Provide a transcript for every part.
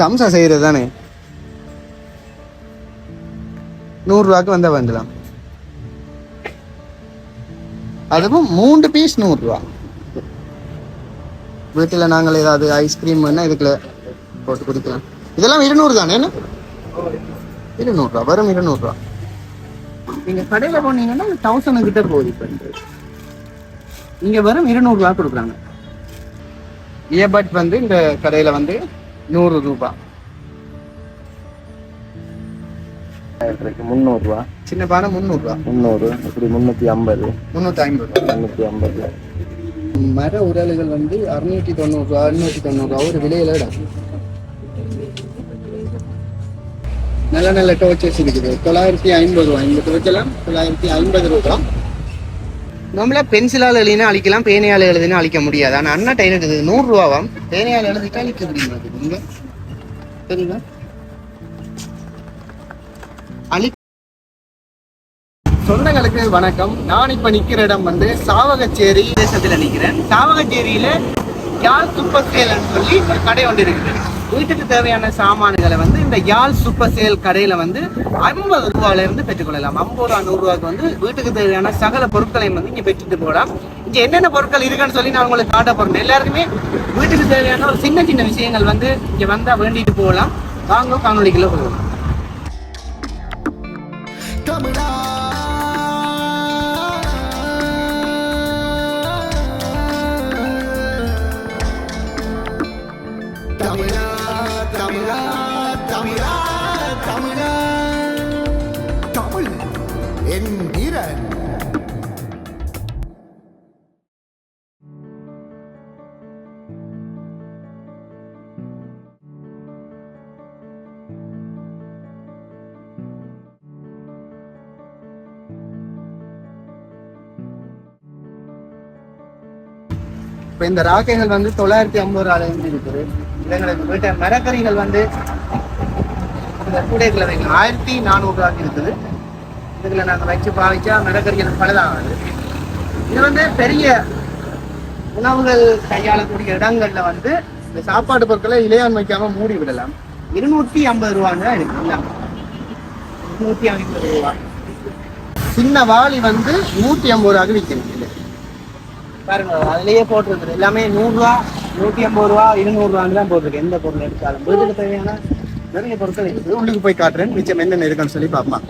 சம்சா செய்கிறது தானே? நூறுரூவாக்கு வந்தால் வந்துடலாம் அதுவும் மூன்று பீஸ் நூறுரூவா. வீட்டில் நாங்கள் ஏதாவது ஐஸ்கிரீம் வேணா இதுக்குள்ள போட்டு குடிக்கலாம். இதெல்லாம் இருநூறு தானே என்ன? இருநூறுவா வரும் இருநூறுவா நீங்கள் கடையில் போனீங்கன்னா தௌசண்ட் கிட்ட போகுது இப்போ. இங்கே வரும் இருநூறுவா கொடுக்குறாங்க. இயர்பட் வந்து இந்த கடையில் வந்து நூறு ரூபாய் முந்நூறுரூவா சின்ன பானை முந்நூறுரூவா முந்நூறு இப்படி முந்நூற்றி ஐம்பது. முந்நூற்றி ஐம்பது. ரூபா முந்நூற்றி ஐம்பது. மர உரல்கள் வந்து அறுநூற்றி தொண்ணூறுரூவா அறுநூற்றி தொண்ணூறுரூவா ஒரு விலையில நல்ல நல்ல டோர்ச்சஸ் இருக்குது. தொள்ளாயிரத்தி ஐம்பது ரூபா. இந்த டோர்ச்செல்லாம் தொள்ளாயிரத்தி ஐம்பது ரூபா. நம்மள பென்சிலால் எழுதினா அழிக்கலாம் பேனையால் எழுதினா அழிக்க முடியாது. ஆனால் அண்ணா டைம் இருக்குது. நூறுரூவாவாம் பேனையால் எழுதிட்டா அழிக்க முடியாது நீங்கள் சரிங்களா அழி சொந்தங்களுக்கு வணக்கம். நான் இப்ப நிக்கிற இடம் வந்து சாவகச்சேரி தேசத்துல நிக்கிறேன். சாவகச்சேரியில யார் சூப்பர் சொல்லி ஒரு கடை ஒன்று இருக்குது. வீட்டுக்கு தேவையான சாமான்களை வந்து இந்த யாழ் சூப்பர் சேல் கடையில் வந்து ஐம்பது ரூபாயிலிருந்து பெற்றுக்கொள்ளலாம். ஐம்பது ரூபா நூறுரூவாக்கு வந்து வீட்டுக்கு தேவையான சகல பொருட்களையும் வந்து இங்கே பெற்றுட்டு போகலாம். இங்கே என்னென்ன பொருட்கள் இருக்குன்னு சொல்லி நான் உங்களுக்கு காட்ட போகிறேன் எல்லாருக்குமே வீட்டுக்கு தேவையான ஒரு சின்ன சின்ன விஷயங்கள் வந்து இங்கே வந்தால் வேண்டிட்டு போகலாம். வாங்க காணொலிக்குள்ளே போகலாம். என்கிறன். இப்போ இந்த ராக்கைகள் வந்து தொள்ளாயிரத்தி ஐம்பது ரூபாயில இருக்குது எங்களுக்கு போயிட்ட மரக்கறிகள் வந்து இந்த கூடைகளை வைங்க. ஆயிரத்தி நானூறுரூவாக்கு இருக்குது இதுல நாங்கள் வச்சு பாவிச்சா மரக்கறிகள் பலதாகாது இது வந்து பெரிய உணவுகள் கையாளக்கூடிய இடங்கள்ல வந்து இந்த சாப்பாடு பொருட்களை இளையான் வைக்காம மூடி விடலாம். இருநூற்றி ஐம்பது ரூபான்னு எனக்கு இருநூற்றி ஐம்பது ரூபா. சின்ன வாளி வந்து நூற்றி ஐம்பது ரூபாய்க்கு விற்கிறது பாருங்க அதுலயே போட்டிருக்குது. எல்லாமே நூறுரூவா நூற்றி ஐம்பது ரூபா இருநூறுவான்னு தான் போட்டிருக்கு. எந்த பொருள் எடுத்தாலும். வீட்டுக்கு தேவையான நிறைய பொருட்கள் இருக்குது. உள்ளுக்கு போய் காட்டுறேன். மிச்சம் என்னென்ன இருக்குன்னு சொல்லி பார்ப்போம்.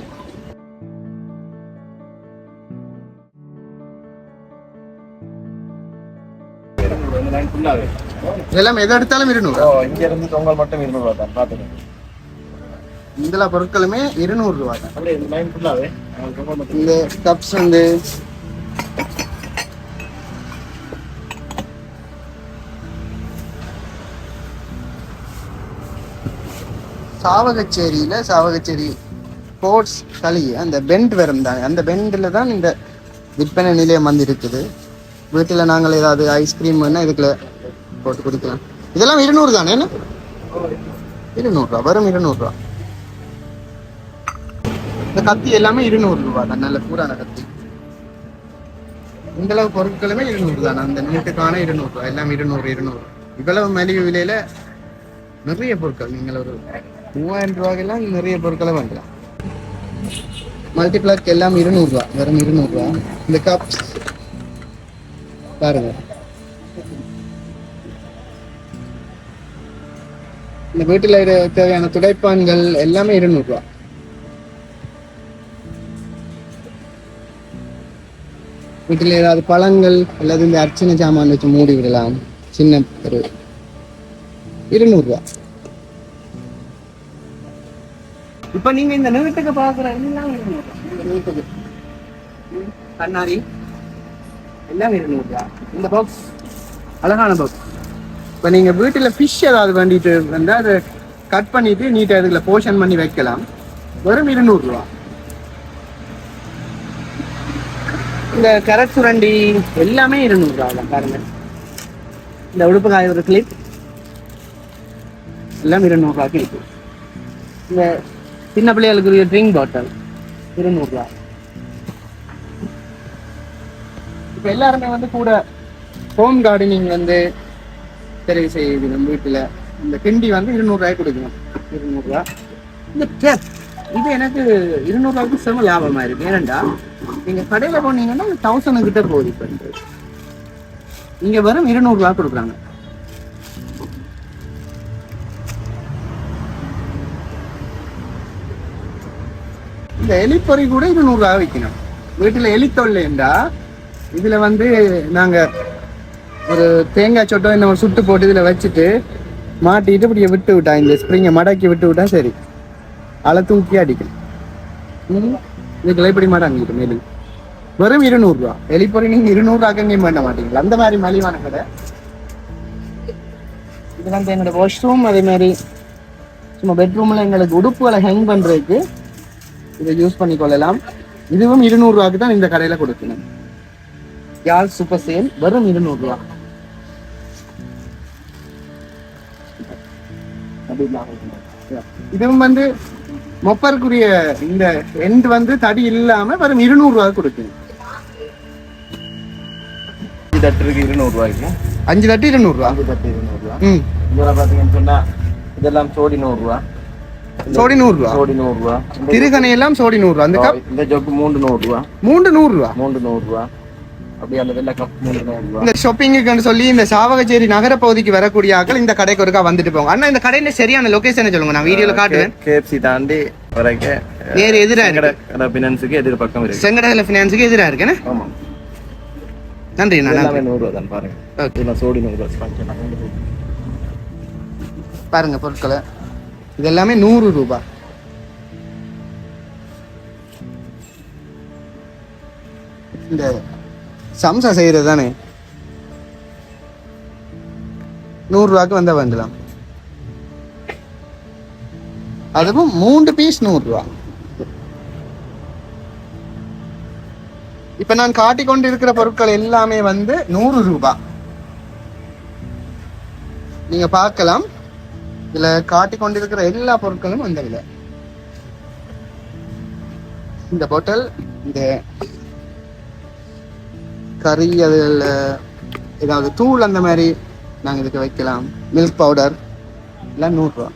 இதெல்லாம் எதை எடுத்தாலும் இருநூறு ஓ இங்க இருந்து தொங்கல் மட்டும் இருநூறுவா தான் பாத்துக்கோங்க இந்த பொருட்களுமே இருநூறு ரூபா தான் அப்படியே இந்த லைன் ஃபுல்லாவே தொங்கல் மட்டும் இந்த கப்ஸ் வந்து சாவகச்சேரியில சாவகச்சேரி ஸ்போர்ட்ஸ் களி அந்த பெண்ட் வரும் தான் அந்த பெண்டில் தான் இந்த விற்பனை நிலையம் வந்து இருக்குது வீட்டில் நாங்கள் ஏதாவது ஐஸ்கிரீம் வேணா இதுக்குள்ள போட்டு குடிக்கலாம். இதெல்லாம் இருநூறு தானே என்ன? இருநூறுவா வரும் இருநூறுவா இந்த கத்தி எல்லாமே இருநூறு ரூபா தான் நல்ல பூரான கத்தி. இந்த அளவு பொருட்களுமே இருநூறு தான் அந்த நீட்டுக்கான இருநூறு ரூபா எல்லாம் இருநூறு இருநூறு. இவ்வளவு மலிவு விலையில நிறைய பொருட்கள் நீங்கள் ஒரு மூவாயிரம் ரூபாய்க்கெல்லாம் நிறைய பொருட்களை வாங்கலாம். மல்டிபிளாக் எல்லாம் இருநூறு ரூபா வெறும் இருநூறுவா இந்த கப்ஸ் பாருங்க. இந்த வீட்டில் தேவையான துடைப்பான்கள் எல்லாமே இருநூறு ரூபா வீட்டில் ஏதாவது பழங்கள் அல்லது இந்த அர்ச்சனை சாமான் வச்சு மூடி விடலாம். சின்ன ஒரு இருநூறுவா. இப்போ நீங்க இந்த நிறுத்துக்கு இருநூறுவா ம், கண்ணாடி. எல்லாமே இருநூறுவா இந்த பாக்ஸ் அழகான பாக்ஸ் இப்போ நீங்கள் வீட்டில் ஃபிஷ் ஏதாவது வேண்டிட்டு வந்தால் அதை கட் பண்ணிட்டு நீட்டாக இதில் போர்ஷன் பண்ணி வைக்கலாம். வெறும் இருநூறுவா இந்த கரட் சுரண்டி எல்லாமே இருநூறுவா தான் பாருங்க. இந்த உடுப்புகாய ஒரு கிளிப் எல்லாம் இருநூறுவாக்கு இருக்கு இந்த சின்ன பிள்ளைகளுக்கு ட்ரிங்க் பாட்டில் இருநூறுவா இப்போ எல்லாருமே வந்து கூட ஹோம் கார்டனிங் வந்து தெரிவு செய்யுது நம்ம வீட்டில். இந்த கிண்டி வந்து இருநூறுவாய்க்கு கொடுக்கணும். இருநூறுவா இந்த டேப் இது எனக்கு இருநூறுவாய்க்கு செம லாபமா இருக்கு. ஏனண்டா நீங்க கடையில போனீங்கன்னா தௌசண்ட் கிட்ட போகுது இப்போ இங்க வெறும் இருநூறுவா கொடுக்குறாங்க. இந்த எலிப்பறி கூட இருநூறுவா விற்கணும் வீட்டுல எலி தொல்லைண்டா இதில் வந்து நாங்கள் ஒரு தேங்காய் சொட்டோ என்ன ஒரு சுட்டு போட்டு இதில் வச்சுட்டு மாட்டிட்டு இப்படியே விட்டு விட்டா இந்த ஸ்ப்ரிங்கை மடக்கி விட்டு விட்டா சரி. அலை தூக்கி அடிக்கும் ம், இதுக்கெல்லாம் இப்படி மாட்டாங்க மேலும் வெறும் இருநூறுவா எலிப்பொறி நீங்கள் இருநூறுவாக்கங்கேயும் பண்ண மாட்டீங்களா? அந்த மாதிரி மலிவான கடை. இது வந்து எங்களோட வாஷ்ரூம் அதே மாதிரி சும்மா பெட்ரூமில் எங்களுக்கு உடுப்புகளை ஹேங் பண்ணுறதுக்கு இதை யூஸ் பண்ணிக்கொள்ளலாம். இதுவும் இருநூறுவாக்கு தான் இந்த கடையில் கொடுக்கணும். யாழ் சூப்பர் சேல் வெறும் இருநூறுவா இதுவும் வந்து மொப்பருக்குரிய இந்த எண்ட் வந்து தடி இல்லாம வெறும் இருநூறுவா கொடுக்கணும் அஞ்சு தட்டு இருக்கு இருநூறு ரூபாய்க்கு? அஞ்சு தட்டு இருநூறுவா அஞ்சு தட்டு இருநூறு ரூபா. ம். இதெல்லாம் பாத்தீங்கன்னு சொன்னா இதெல்லாம் சோடி நூறு ரூபா. சோடி நூறுரூவா சோடி நூறு ரூபா. திருகணை எல்லாம் சோடி நூறுரூவா அந்த கப் இந்த ஜொக்கு மூன்று நூறு ரூபா. மூன்று நூறு ரூபா. மூன்று நூறு ரூபா. இந்த ஷாப்பிங்குன்னு சொல்லி இந்த சாவகச்சேரி நகர பகுதிக்கு வரக்கூடிய ஆட்கள் இந்த கடைக்கு ஒருக்கா வந்துட்டு போங்க. அண்ணா இந்த கடையில சரியான லொகேஷனை சொல்லுங்க. நான் வீடியோல காட்டுவேன் கேஎஃப்சி தாண்டி வரைக்கும் நேர் எதிரா இருக்கு. கடை பினான்ஸுக்கு எதிர் பக்கம் இருக்கு. செங்கடல ஃபினான்ஸுக்கு எதிரா இருக்கேன்னு ஆமா. நன்றி எல்லாமே நன்றி. நூறு ரூபா தான் பாருங்க. ஓகே சோடி நூறு ரூபா sponge எல்லாம் நூறு ரூபா. பாருங்க பொருட்களை. இது எல்லாமே நூறு ரூபாய் இந்த சம்சா செய்யறது தானே நூறுரூவாக்கு வந்தால் வந்தா வந்துடலாம் அதுவும் மூன்று பீஸ் நூறுரூவா. இப்ப நான் காட்டிக் கொண்டிருக்கிற பொருட்கள் எல்லாமே வந்து நூறு ரூபாய் நீங்க பார்க்கலாம். இதுல காட்டிக் கொண்டிருக்கிற எல்லா பொருட்களும் அந்த விலை. இந்த பாட்டல் இந்த கறி அதில் ஏதாவது தூள் அந்த மாதிரி நாங்கள் இதுக்கு வைக்கலாம். மில்க் பவுடர் எல்லாம் நூறுரூவா.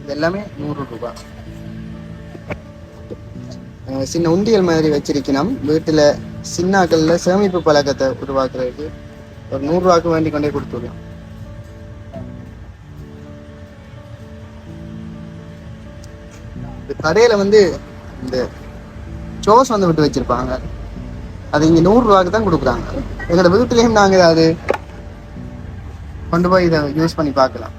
இது எல்லாமே நூறு ரூபாய் சின்ன உண்டியல் மாதிரி வச்சிருக்கணும். வீட்டில் சின்னாக்கள்ல சேமிப்பு பழக்கத்தை உருவாக்குறதுக்கு ஒரு நூறுரூவாக்கு வேண்டி கொண்டே கொடுத்துருவோம் இந்த கடையில வந்து இந்த சோஸ் வந்து விட்டு வச்சிருப்பாங்க. அது இங்க நூறுரூவாக்கு தான் கொடுக்குறாங்க. எங்களோட வீட்டுலயும் நாங்க அது கொண்டு போய் இதை யூஸ் பண்ணி பார்க்கலாம்.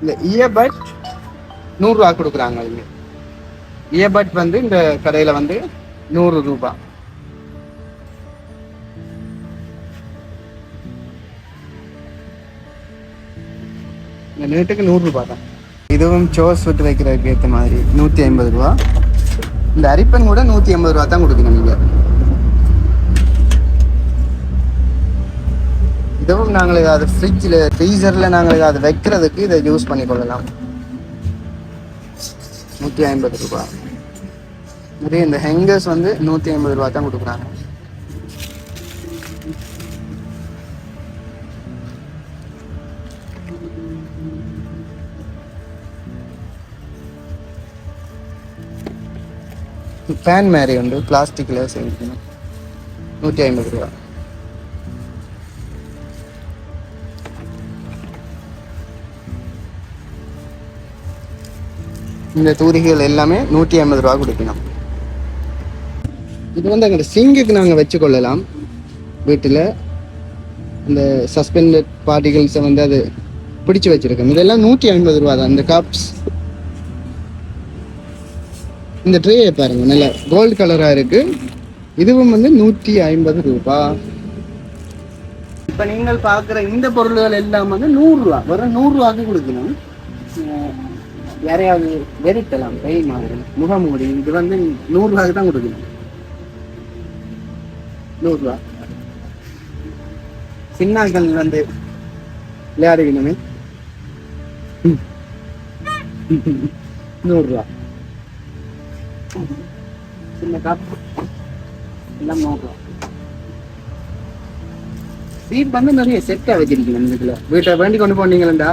இந்த இயர்பட் நூறுரூவா கொடுக்குறாங்க இங்க. இயர்பட் வந்து இந்த கடையில வந்து நூறு ரூபாய் இந்த நேட்டுக்கு நூறு ரூபாய் தான். இதுவும் சோஸ் விட்டு வைக்கிறதுக்கு ஏற்ற மாதிரி நூற்றி ஐம்பது ரூபா. இந்த அரிப்பன் கூட நூற்றி ஐம்பது ரூபா தான் கொடுக்கணும் நீங்கள் இதுவும் நாங்கள் ஏதாவது ஃப்ரிட்ஜில் ஃப்ரீசரில் நாங்கள் ஏதாவது வைக்கிறதுக்கு இதை யூஸ் பண்ணி கொள்ளலாம் நூற்றி ஐம்பது ரூபா. நிறைய இந்த ஹெங்கர்ஸ் வந்து நூற்றி ஐம்பது ரூபா தான் கொடுக்குறாங்க. ஃபேன் மாதிரி உண்டு பிளாஸ்டிக்கில் செஞ்சுக்கணும் நூற்றி ஐம்பது ரூபா. இந்த தூரிகள் எல்லாமே நூற்றி ஐம்பது ரூபா கொடுக்கணும். இது வந்து எங்களோட சிங்குக்கு நாங்கள் வச்சுக்கொள்ளலாம். வீட்டில் இந்த சஸ்பெண்டட் பார்ட்டிகல்ஸை வந்து அது பிடிச்சி வச்சிருக்கோம் இதெல்லாம் நூற்றி ஐம்பது ரூபா தான். இந்த கப்ஸ் இந்த ட்ரே பாருங்க நல்ல கோல்டு கலரா இருக்கு. இதுவும் வந்து நூற்றி ஐம்பது ரூபா. இப்ப நீங்கள் பார்க்குற இந்த பொருள்கள் எல்லாம் வந்து நூறு ரூபா வெறும் நூறு ரூபாய்க்கு கொடுக்கணும். யாரையாவது வெறித்தலாம் கை மாதிரி முகமூடி இது வந்து நூறு ரூபாய்க்கு தான் கொடுக்கணும். நூறு ரூபா சின்னாக்கள் வந்து விளையாடுகணுமே ம். சின்ன கப் எல்லாம் நூறுரூவா வீட் வந்து நிறைய செட்டாக வச்சிருக்கீங்க இந்த இதில். வீட்டை வேண்டி கொண்டு போனீங்களா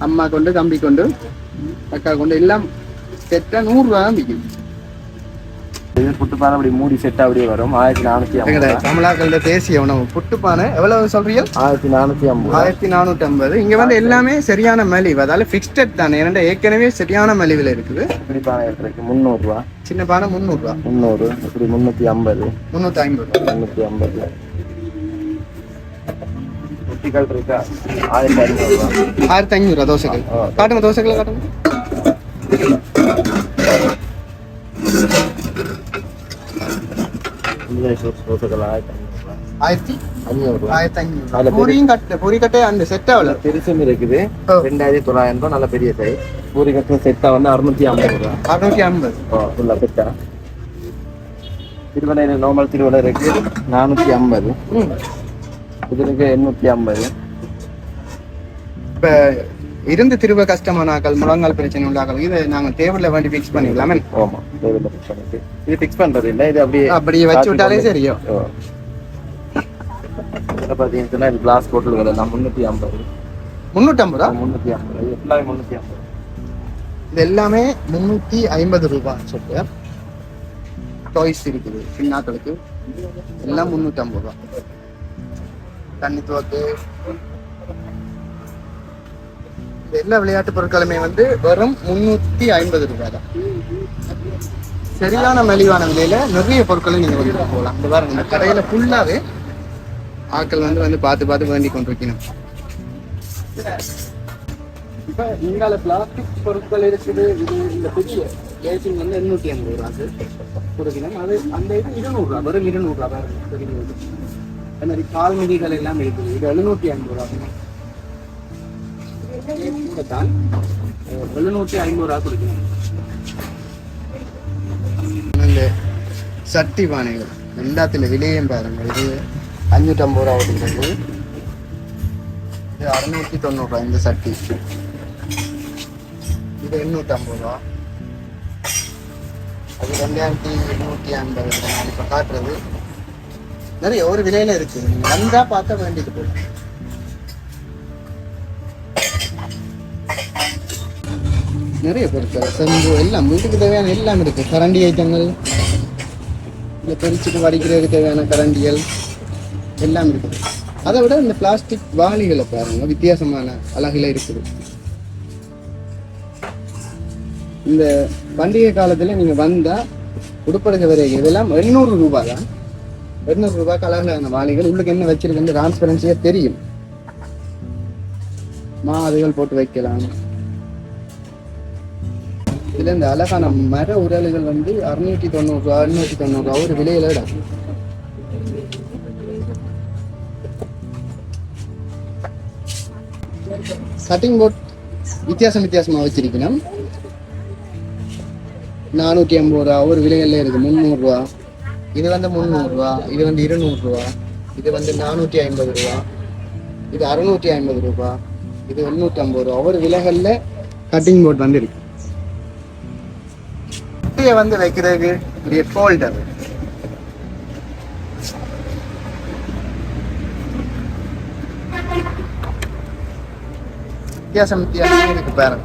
அம்மா கொண்டு தம்பி கொண்டு அக்கா கொண்டு எல்லாம் செட்டாக நூறுரூவா தான் விற்கும் இது புட்டுப்பானை அப்படி மூடி செட் அப்படியே வரும். ஆயிரத்தி ஐம்பது. தமிழாக்கள தேசிய உணவு புட்டுப்பானை எவ்வளவு சொல்றீங்க? ஆயிரத்தி நானூத்தி ஐம்பது. ஆயிரத்தி நானூற்றி ஐம்பது. இங்க வந்து எல்லாமே சரியான மலிவு. அதால ஃபிக்ஸ்டட் தானே. ஏன்னா ஏற்கனவே சரியான மலிவில் இருக்குது. இப்படி பானை இருக்கு முந்நூறு ரூபா சின்ன பானை முந்நூறுரூவா முந்நூறு. இப்படி முன்னூத்தி ஐம்பது. முந்நூற்றி ஐம்பது. முன்னூத்தி ஐம்பது. குட்டிகள் இருக்கா? ஆயிரத்தி ஐநூறு ரூபா ஆயிரத்தி ஐநூறுரூவா தோசைகள். காட்டுங்க தோசைகளை காட்டுங்க. ஆயிரத்தி ஐநூறு ஆயிரத்தி ஐநூறு. பூரியும் கட்டு பூரி கட்டே அந்த செட் ஆகல பெருசும் இருக்குது. ரெண்டாயிரத்தி தொள்ளாயிரம் ரூபாய் நல்ல பெரிய சைஸ் பூரி கட்டுற செட்டா வந்து அறுநூத்தி ஐம்பது ரூபா அறுநூற்றி ஐம்பது. ஃபுல்லா செட்டா திருவள்ளை நார்மல் திருவள்ளை இருக்கு. நானூத்தி ஐம்பது. இது இருக்கு எண்ணூத்தி ஐம்பது. இப்போ இருந்து திரும்ப கஷ்டமானாக்கள் முழங்கால் பிரச்சனை உள்ளாக்கள் இதை நாங்கள் டேபிளில் வேண்டி ஃபிக்ஸ் பண்ணிக்கலாமே ஆமா டேபிள்ல ஃபிக்ஸ் பண்ணிட்டு. இது ஃபிக்ஸ் பண்றது இல்ல இது அப்படியே அப்படியே வச்சு விட்டாலே சரியும். இதுல இது கிளாஸ் போட்டுகள் எல்லாம் முன்னூத்தி ஐம்பது. முந்நூற்றம்பது முன்னூத்தி ஐம்பது ஃபுல்லாவே முன்னூத்தி ஐம்பது. இது எல்லாமே முந்நூற்றி ஐம்பது ரூபாய் சொல்லிட்டு டாய்ஸ் இருக்குது சின்னாக்களுக்கு. எல்லாம் முந்நூற்றி ஐம்பது ரூபா. தண்ணி துவக்கு எல்லா விளையாட்டு பொருட்களுமே வந்து வெறும் முன்னூத்தி ஐம்பது ரூபாய் தான். சரியான மலிவான விலையில நிறைய பொருட்களை நீங்க வாங்கிட்டு போகலாம். இந்த பாருங்க இந்த கடையில ஃபுல்லாவே ஆட்கள் வந்து வந்து பார்த்து பார்த்து வேண்டி கொண்டிருக்கணும். இப்போ இங்கால பிளாஸ்டிக் பொருட்கள் இருக்குது. இது இந்த புதிய ஏசிங் வந்து எண்ணூத்தி ஐம்பது ரூபா கொடுக்கணும். அது அந்த இது இருநூறுவா வெறும் இருநூறுவா பாருங்க பெரிய இது மாதிரி கால் மிதிகள் எல்லாம் இருக்குது. இது எழுநூத்தி ஐம்பது ரூபா கூட தான் ஐம்பது ரூபா கொடுக்கணும் இந்த சட்டி பானைகள் எல்லாத்துல விலையும் பாருங்க இது அஞ்சூற்றம்பது ரூபா கொடுக்குறது. இது அறுநூத்தி தொண்ணூறுரூவா இந்த சட்டி. இது எண்ணூற்றம்பது ரூபா. அது ரெண்டாயிரத்தி எண்ணூற்றி ஐம்பது நான் இப்போ காட்டுறது. நிறைய ஒரு விலையில இருக்கு. நீங்க பார்த்தா பார்க்க வேண்டியது போகும் நிறைய பொருட்கள் செம்பு எல்லாம். வீட்டுக்கு தேவையான எல்லாம் இருக்குது கரண்டி ஐட்டங்கள். இந்த பொரிச்சுட்டு வடிக்கிறதுக்கு தேவையான கரண்டிகள். எல்லாம் இருக்குது அதை விட இந்த பிளாஸ்டிக் வாளிகளை பாருங்க. வித்தியாசமான அழகில் இருக்குது. இந்த பண்டிகை காலத்தில் நீங்கள் வந்தால் உடுப்படுக்க வரைக்கும் இதெல்லாம் எண்ணூறு ரூபாய் தான். எண்ணூறு ரூபாய்க்கு அழகான வாளிகள். உள்ளுக்கு என்ன வச்சிருக்குன்னு டிரான்ஸ்பரன்சியாக தெரியும். மாதுகள் போட்டு வைக்கலாம். இதுல இந்த அழகான மர உரல்கள் வந்து அறுநூற்றி தொண்ணூறு ரூபா அறுநூற்றி தொண்ணூறு ரூபா ஒரு விலையில இடம் கட்டிங் போர்ட் வித்தியாசம் வித்தியாசமாக வச்சிருக்கணும். நானூற்றி ஐம்பது ரூபா ஒரு விலைகளில் இருக்கு முந்நூறுரூவா இது வந்து முந்நூறுரூவா இது வந்து இருநூறுரூவா இது வந்து நானூற்றி ஐம்பது ரூபா. இது அறுநூற்றி ஐம்பது ரூபா. இது எண்ணூற்றி ஐம்பது ரூபா. ஒவ்வொரு விலைகளில் கட்டிங் போர்ட் வந்து இருக்கு. குட்டியை வந்து வைக்கிறதுக்கு இப்படி ஃபோல்டர் வித்தியாசம் வித்தியாசம் இருக்கு பாருங்க.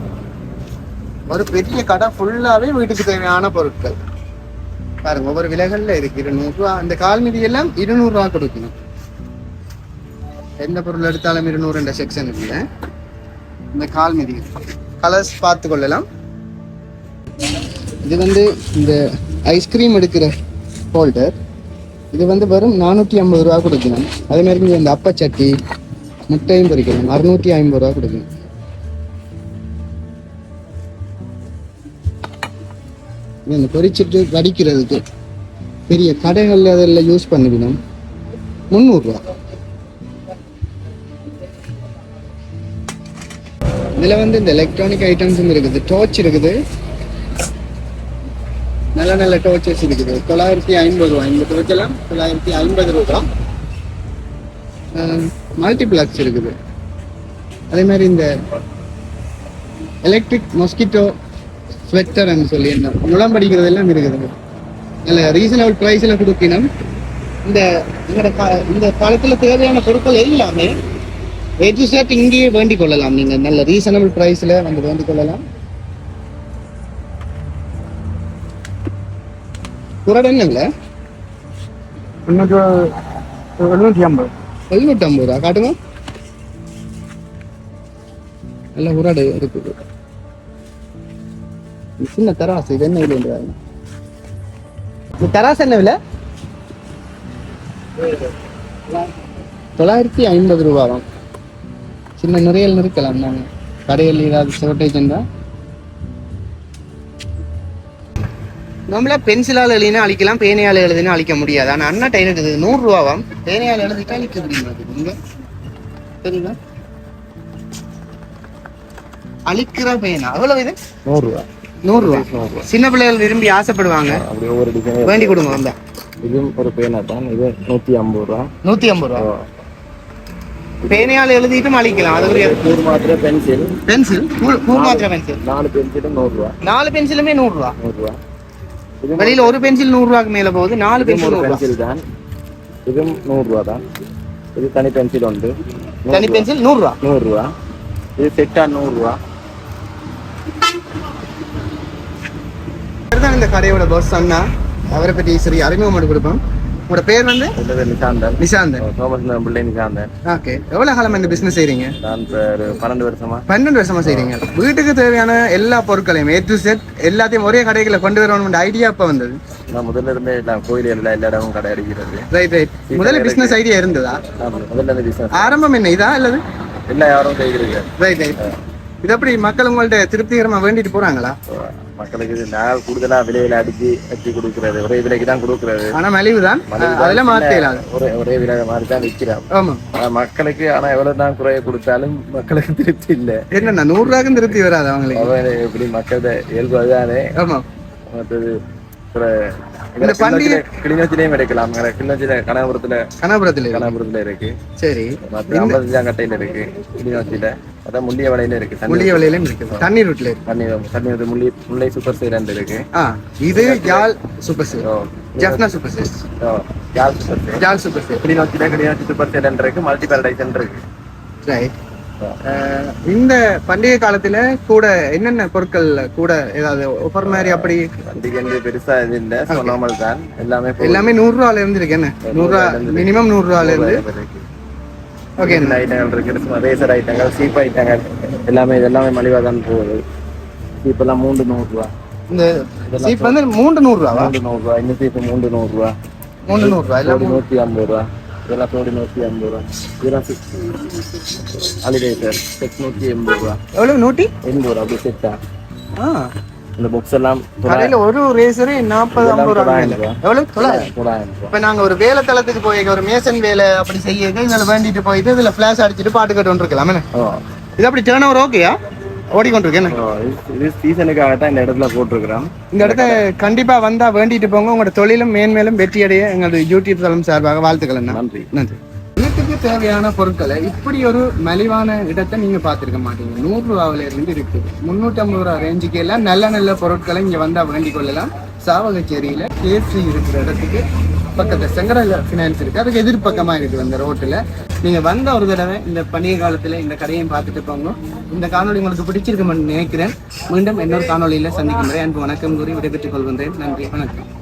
ஒரு பெரிய கடை ஃபுல்லாவே வீட்டுக்கு தேவையான பொருட்கள். பாருங்க ஒவ்வொரு விலைகள்ல இருக்கு. இருநூறுவா அந்த கால்மிதி எல்லாம் இருநூறுவா கொடுக்கணும். எந்த பொருள் எடுத்தாலும் இருநூறு என்ற செக்ஷன் இல்ல. இந்த கால்மிதி. கலர்ஸ் பார்த்து கொள்ளலாம். இது வந்து இந்த ஐஸ்கிரீம் எடுக்கிற ஹோல்டர் இது வந்து வெறும் நானூற்றி ஐம்பது ரூபா கொடுக்கணும். அதே மாதிரி நீங்கள் இந்த அப்பச்சட்டி முட்டையும் பொரிக்கணும் அறுநூற்றி ஐம்பது ரூபா கொடுக்கணும். இந்த பொரிச்சிட்டு வடிக்கிறதுக்கு பெரிய கடைகளில் அதெல்லாம் யூஸ் பண்ணிக்கணும். முந்நூறுரூவா இதில் வந்து இந்த எலக்ட்ரானிக் ஐட்டம்ஸும் இருக்குது. டார்ச் இருக்குது. நல்ல நல்ல டோர்ச்சஸ் இருக்குது. தொள்ளாயிரத்தி ஐம்பது ரூபா. இந்த torch எல்லாம் தொள்ளாயிரத்தி ஐம்பது ரூபா மல்டிப்ளாக்ஸ் இருக்குது. அதே மாதிரி இந்த எலக்ட்ரிக் மொஸ்கிட்டோ ஸ்வெட்டர்னு சொல்லி என்ன முளம் படிக்கிறது எல்லாம் இருக்குது. நல்ல ரீசனபிள் ப்ரைஸில் கொடுக்கணும். இந்த இந்த காலத்தில் இந்த தேவையான பொருட்கள் எல்லாமே எஜுசேட் இங்கேயே வேண்டிக் கொள்ளலாம். நீங்கள் நல்ல ரீசனபிள் ப்ரைஸில் வந்து வேண்டிக் கொள்ளலாம். குரடு இன்னொரு எழுநூற்றி ஐம்பது. எழுநூற்றி ஐம்பது ரூபா காட்டுங்க. நல்ல உரடு இருக்குது. சின்ன தராசு இது என்ன இந்த தராசு என்ன விலை? தொள்ளாயிரத்தி ஐம்பது ரூபாவாம் சின்ன நிறைய நிறுக்கலாம் நாங்க. கடையில் ஏதாவது ஷார்டேஜ் இருந்தா நம்மள பென்சிலால் எழுதினா அழிக்கலாம் பேனையால் எழுதினா அழிக்க முடியாது. ஆனா அண்ணா டைம் இருக்குது நூறு ரூபாவாம் பேனையால் எழுதிட்டா அழிக்க நீங்க? தெரியுமா அழிக்கிற பேனா. எவ்வளவு இது? நூறுரூவா. நூறு ரூபா சின்ன பிள்ளைகள் விரும்பி ஆசைப்படுவாங்க. டிசைன் வேண்டி கொடுங்க வந்தா. இதுவும் ஒரு பேனா தான். இது நூற்றி ஐம்பது ரூபா. நூத்தி ஐம்பது ரூபா. பேனையால் எழுதிட்டும் அழிக்கலாம். அது ஒரு நூறு மாத்திரை பென்சில் பென்சில் பூ மாத்திர பென்சில் நாலு பென்சிலும் நூறுரூவா. நாலு பென்சிலுமே நூறு நூறுரூவா. இது வெளியில ஒரு பென்சில் நூறு ரூபாய்க்கு மேல போகுது நாலு பென்சில் நூறு ரூபா பென்சில் தான். இதுவும் நூறுரூவா தான். இது தனி பென்சில் உண்டு. தனி பென்சில் நூறு ரூபா நூறுரூவா. இது செட்டா நூறுரூவா. தான் இந்த கடையோட பாஸ் அண்ணா. அவரை பற்றி சரி அறிமுகம் பண்ணி கொடுப்போம். உங்களோட பேர் வந்து? நிசாந்தன் நிஷாந்தன். தோமஸ் பிள்ளை நிசாந்தன் ஓகே. எவ்வளவு காலம் இந்த பிசினஸ் செய்றீங்க? நான் பன்னெண்டு வருஷமா. பன்னெண்டு வருஷமா செய்றீங்க. வீட்டுக்கு தேவையான எல்லா பொருட்களையும் ஏ டு செட் எல்லாத்தையும் ஒரே கடைகளை கொண்டு வரணும்னு ஐடியா இப்ப வந்தது? நான் முதல்ல இருந்தே எல்லாம் கோயில் எல்லா எல்லா இடமும் கடை அடிக்கிறது ரைட் ரைட் முதல்ல பிசினஸ் ஐடியா இருந்ததா? முதல்ல பிசினஸ் ஆரம்பம் என்ன இதா அல்லது? எல்லா யாரும் செய்கிறது ரைட் ரைட் இது எப்படி மக்கள் உங்கள்ட்ட திருப்திகரமா வேண்டிட்டு போறாங்களா? மக்களுக்கு நான் கூடுதலா விலையில அடிச்சு வச்சு கொடுக்கறது. ஒரே விலைக்கு தான் கொடுக்கறது. ஆனா மலிவு தான் அதெல்லாம் மாத்தலாம் ஒரே ஒரே விலை மாதிரி தான் விற்கிறோம் ஆமா. ஆனா மக்களுக்கு ஆனா எவ்வளவு தான் குறைய கொடுத்தாலும் மக்களுக்கு திருப்தி இல்ல. என்னண்ணா நூறு ரூபாய்க்கும் திருப்தி வராது அவங்களுக்கு? எப்படி மக்களோட இயல்பு அதுதானே ஆமா. மற்றது இந்த பண்டிகை- கிளிநொச்சிலையும் கிடைக்கலாம் கிளிநொச்சியில கனகபுரத்துல கனபுரத்துல இருக்கு. கனகபுரத்துல இருக்கு. சரி. மற்ற ஐம்பத்தஞ்சாங்கட்டையில இருக்கு. கிளிநொச்சியில. அதான் முள்ளிய வலையில இருக்கு. தண்ணி முள்ளிய வலையிலும் இருக்குது தண்ணீர் ரூட்ல இருக்கு. தண்ணி தண்ணி முள்ளி முல்லை சூப்பர் சைலண்ட் இருக்கு. இது யாழ் சூப்பர் சேல் ஓ, ஜஃப்னா சூப்பர் ஓ, யாழ் சூப்பர் சைலண்ட் ஜால் சூப்பர் சேல் கிளிநொச்சியில கிளிநொச்சி சூப்பர் சைலண்ட் இருக்கு. மல்டி பேரடைசன் இருக்கு. ரைட் இந்த பண்டிகை காலத்துல கூட என்னென்ன பொருட்கள் கூட ஏதாவது ஒஃபர் மாதிரி அப்படி? வந்து பெருசா இது இல்ல. சொல்லாமல் தான். எல்லாமே. எல்லாமே நூறு ரூபால இருந்து இருக்கு. என்ன? நூறு ரூபா மினிமம் நூறு ரூபால இருந்து. ஓகே இந்த ஐட்டங்கள் இருக்கு. ரேசர் ஐட்டங்கள் சீப் ஐட்டங்கள் எல்லாமே இது எல்லாமே மலிவா தான் போகுது. சீப் எல்லாம் மூன்று நூறு ரூபா இந்த சீப் வந்து மூன்று நூறு ரூபாவா மூன்று நூறு ரூபா இந்த சீப்பு மூன்று நூறு ரூபா மூன்று நூறு ரூபா நூற்றி ஐம்பது ரூபா. இதெல்லாம் கோடி நூற்றி ஐம்பது ரூபா இதெல்லாம் ஹாலிடே சார் செட் நூற்றி எண்பது ரூபா எவ்வளவு நூற்றி எண்பது ரூபா அப்படி செட்டா ஆ இந்த புக்ஸ் எல்லாம் கடையில ஒரு ரேசரே நாற்பது ஐம்பது ரூபா தொள்ளாயிரம் மேல. ரூபா. எவ்வளவு தொள்ளாயிரம் இப்ப நாங்க ஒரு வேலை தளத்துக்கு போய் ஒரு மேசன் வேலை அப்படி செய்ய இதுல வேண்டிட்டு போயிட்டு இதுல பிளாஷ் அடிச்சிட்டு பாட்டு கேட்டு ஓ இது அப்படி டேர்ன் ஓவர் ஓகேயா ஓடிக்கொண்டிருக்கு என்ன? ஓ, இது- சீசனுக்காக தான் இந்த இடத்துல போட்டிருக்கிறோம். இந்த இடத்த கண்டிப்பா வந்தா வேண்டிட்டு போங்க. உங்களோட தொழிலும் மேன்மேலும் வெற்றி அடைய எங்களது யூடியூப் தளம் சார்பாக வாழ்த்துக்கள். நன்றி. நன்றி. தேவையான பொருட்களை இப்படி ஒரு மலிவான இடத்தை நீங்க பார்த்துருக்க மாட்டீங்க? நூறு ரூபாவில இருந்து இருக்குது முன்னூத்தி ஐம்பது ரூபா ரேஞ்சுக்கு எல்லாம் நல்ல நல்ல பொருட்களை இங்க வந்தா வேண்டிக் கொள்ளலாம். சாவகச்சேரியில கேசி இருக்கிற இடத்துக்கு பக்கத்துல செங்கடல ஃபினான்ஸ் இருக்கு. அதுக்கு எதிர்பக்கமா இருக்குது அந்த ரோட்டுல. நீங்க வந்த ஒரு தடவை இந்த பண்டிகை காலத்துல இந்த கடையையும் பார்த்துட்டு போங்க. இந்த காணொளி உங்களுக்கு பிடிச்சிருக்குமென்னு நினைக்கிறேன். மீண்டும் இன்னொரு காணொளியில சந்திக்கும் அன்பு வணக்கம் கூறி விடைபெற்றுக் கொள்கின்றேன். நன்றி வணக்கம்.